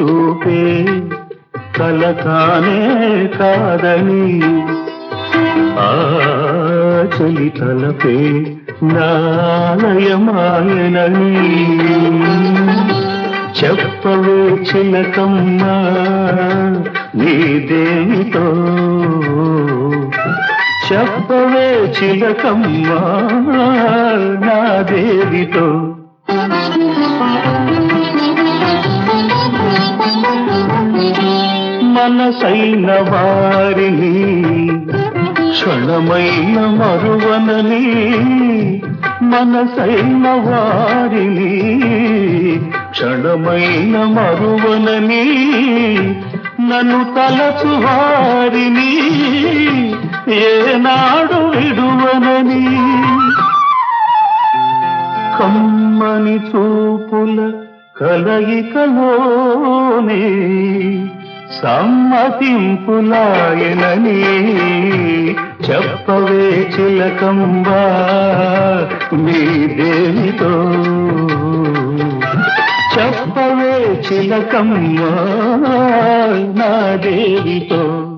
చూపే కలకానే కాదని ఆ చలి తలపే నాలయమాయనని చెప్పవే చిలకమ్మ నీదేమితో చెప్పవే చిలకమ్మ నా దేవితో మనసైన వారిని క్షణమైన మరువనని మనసైన వారిని క్షణమైన మరువనని నన్ను తలచు వారిని ఏనాడు విడువనని. కమ్మని చూపుల కలయికలోనే సమ్మతింపులాయనని చెప్పవే చిలకంబా మీ దేవితో. చెప్పవే చిలకమ్మా నా దేవితో.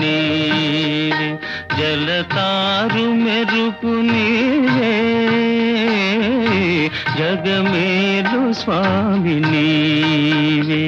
జలజాలమాలనీవే జలతారు మెరుపు నీవే జగమేలు స్వామి నీవే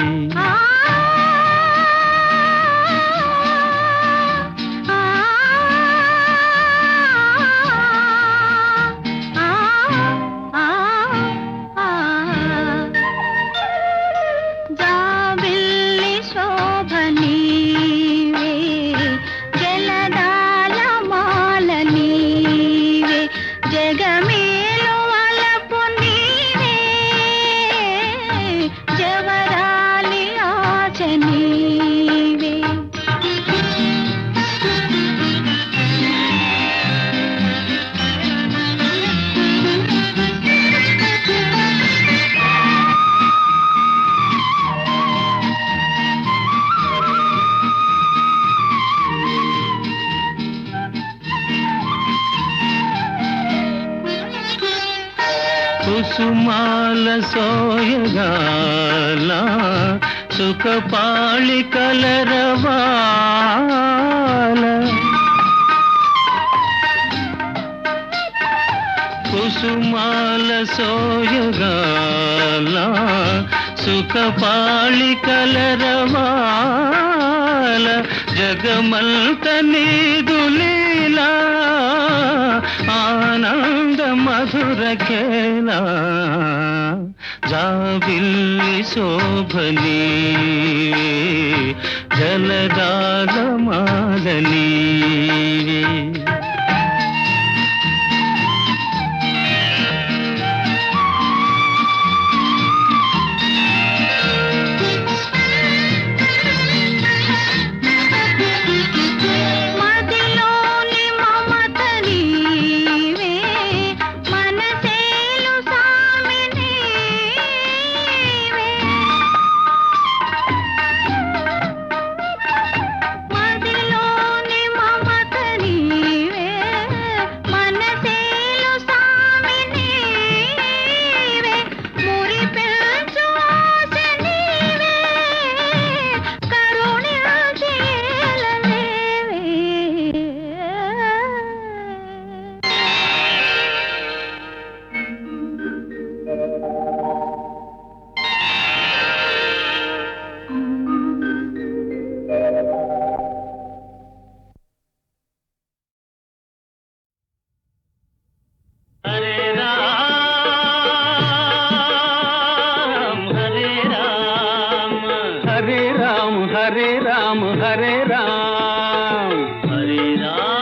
జగమేలు కల సుఖపాళి కలరవాల. కుసుమాల సోయగాల సుఖపాళి కలరవాల. జగమంత నీదులీలా ఆనంద మధుర కేలా. జావిల్లి శోభని జలగాలమాలని రామ హరే రామ. హరే రామ.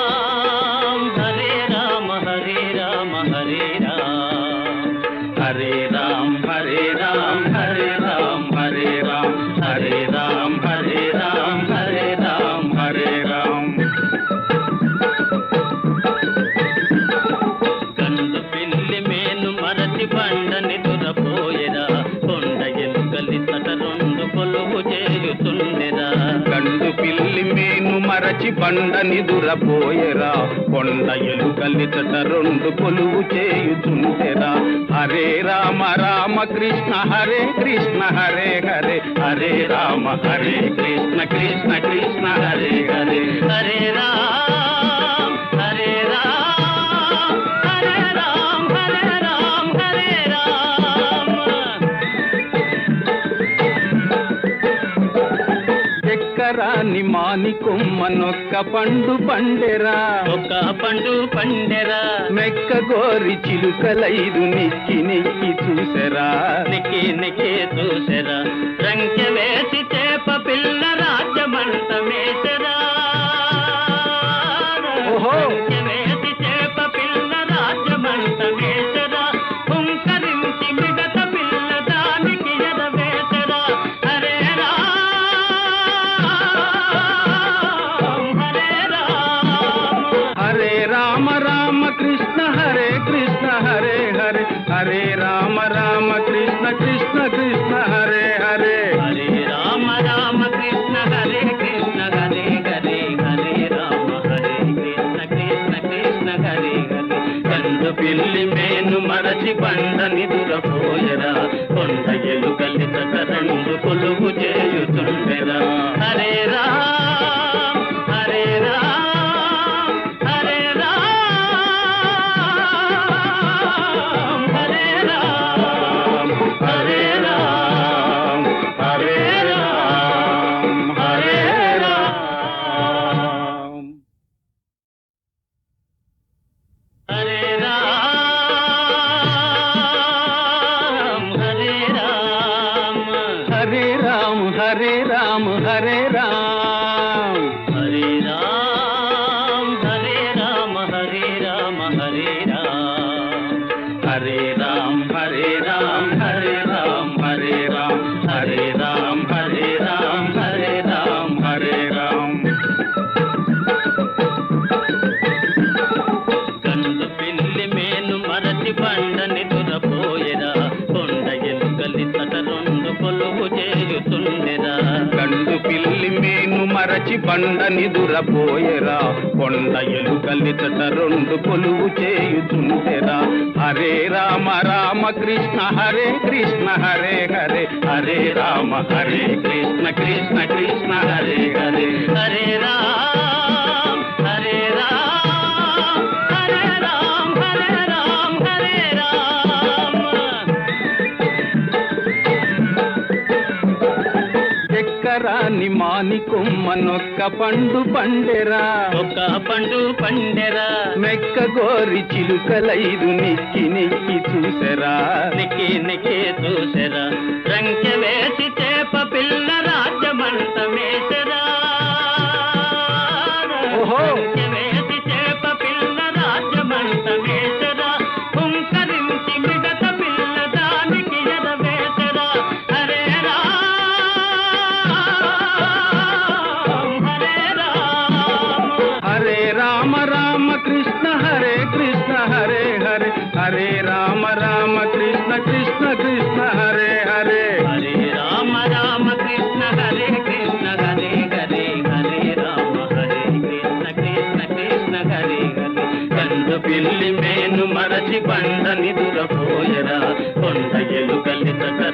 అరచి బండనిదురపోయెరా కొండ ఎలుకలిచట రెండు కొలువు చేయుచుంటెరా? హరే రామ రామ కృష్ణ హరే కృష్ణ హరే హరే. హరే రామ హరే కృష్ణ కృష్ణ కృష్ణ హరే హరే. హరే రామ. పండరాని మానికొమ్మనొక్క పండు పండెరా. ఒక్క పండు పండెరా. మెక్క గోరి చిలుకలైదు నెక్కి నెక్కి చూసరా. నెక్కి నెక్కి చూసరా. కాదు పిల్లి మేను మరచి పండ నిదురపోయరా కొండ ఎలుకలి సకరండు కొలుగు చేయుతుండెరా. అరే राम हरे राम నిన్ను మరచి బండ నిదురపోయేరా కొండ ఎలుకలిచట రెండు కొలువు చేయుచుంటెరా హరే రామ రామ కృష్ణ హరే కృష్ణ హరే హరే. హరే రామ హరే కృష్ణ కృష్ణ కృష్ణ హరే హరే. హరే రా ఎక్కరాని మాని కొమ్మనొక్క పండు పండెరా. ఒక పండు పండెరా. మెక్క గోరి చిలుకలైదు నిక్కి నిక్కి చూసెరా. నెక్కి నెక్కి చూసెరా. రంకె వేసి చేప పిల్ల బండ నిదురపోయరా? కొండ ఎలుకలి రెండు